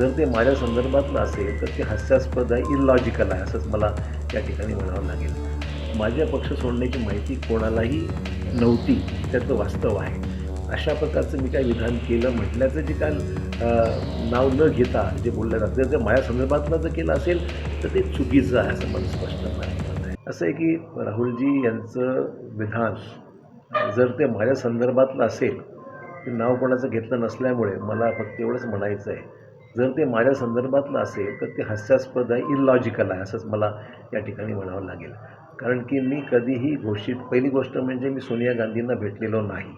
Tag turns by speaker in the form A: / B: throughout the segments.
A: जर ते माझ्या संदर्भातलं असेल तर ते हास्यास्पद आहे इलॉजिकल आहे असंच मला या ठिकाणी म्हणावं लागेल. माझ्या पक्ष सोडण्याची माहिती कोणालाही नव्हती त्याचं वास्तव आहे. अशा प्रकारचं मी काय विधान केलं म्हटल्याचं जे काल नाव न घेता जे बोललं जातं जर ते माझ्या संदर्भातलं जर केलं असेल तर ते चुकीचं आहे असं मला स्पष्ट आहे असं आहे की राहुलजी यांचं विधान जर ते माझ्या संदर्भातलं असेल ते नाव कोणाचं घेतलं नसल्यामुळे मला फक्त एवढंच म्हणायचं आहे. जर ते माझ्या संदर्भातलं असेल तर ते हास्यास्पद आहे इलॉजिकल आहे असंच मला या ठिकाणी म्हणावं लागेल. कारण की मी कधीही घोषित पहिली गोष्ट म्हणजे मी सोनिया गांधींना भेटलेलो नाही.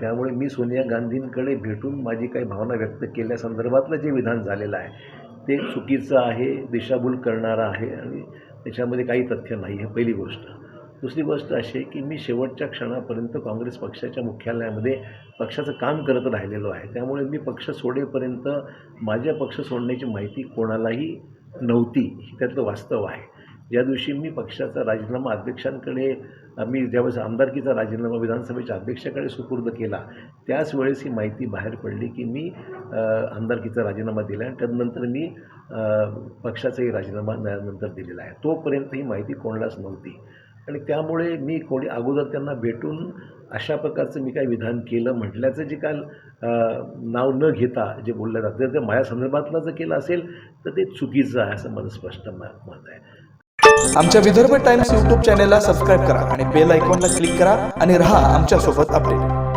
A: त्यामुळे मी सोनिया गांधींकडे भेटून माझी काही भावना व्यक्त केल्यासंदर्भातलं जे विधान झालेलं आहे ते चुकीचं आहे दिशाभूल करणारं आहे आणि त्याच्यामध्ये काही तथ्य नाही आहे पहिली गोष्ट. दुसरी गोष्ट अशी आहे की मी शेवटच्या क्षणापर्यंत काँग्रेस पक्षाच्या मुख्यालयामध्ये पक्षाचं काम करत राहिलेलो आहे. त्यामुळे मी पक्ष सोडेपर्यंत माझ्या पक्ष सोडण्याची माहिती कोणालाही नव्हती ही त्यातलं वास्तव आहे. ज्या दिवशी मी पक्षाचा राजीनामा अध्यक्षांकडे मी ज्यावेळेस आमदारकीचा राजीनामा विधानसभेच्या अध्यक्षाकडे सुपूर्द केला त्याच वेळेस ही माहिती बाहेर पडली की मी आमदारकीचा राजीनामा दिला आणि त्यानंतर मी पक्षाचाही राजीनामा नंतर दिलेला आहे. तोपर्यंत ही माहिती कोणालाच नव्हती. आणि त्यामुळे मी कोणी अगोदर त्यांना भेटून अशा प्रकारचं मी काय विधान केलं म्हटल्याचं जे काल नाव न घेता जे बोललं जातं जर ते माझ्या संदर्भातलं जर केलं असेल तर ते चुकीचं आहे असं मला स्पष्ट मत आहे.
B: आमच्या विदर्भ टाइम्स यूट्यूब चॅनेलला सबस्क्राईब करा आणि बेल आयकॉनला क्लिक करा आणि रहा आमच्यासोबत अपडेट.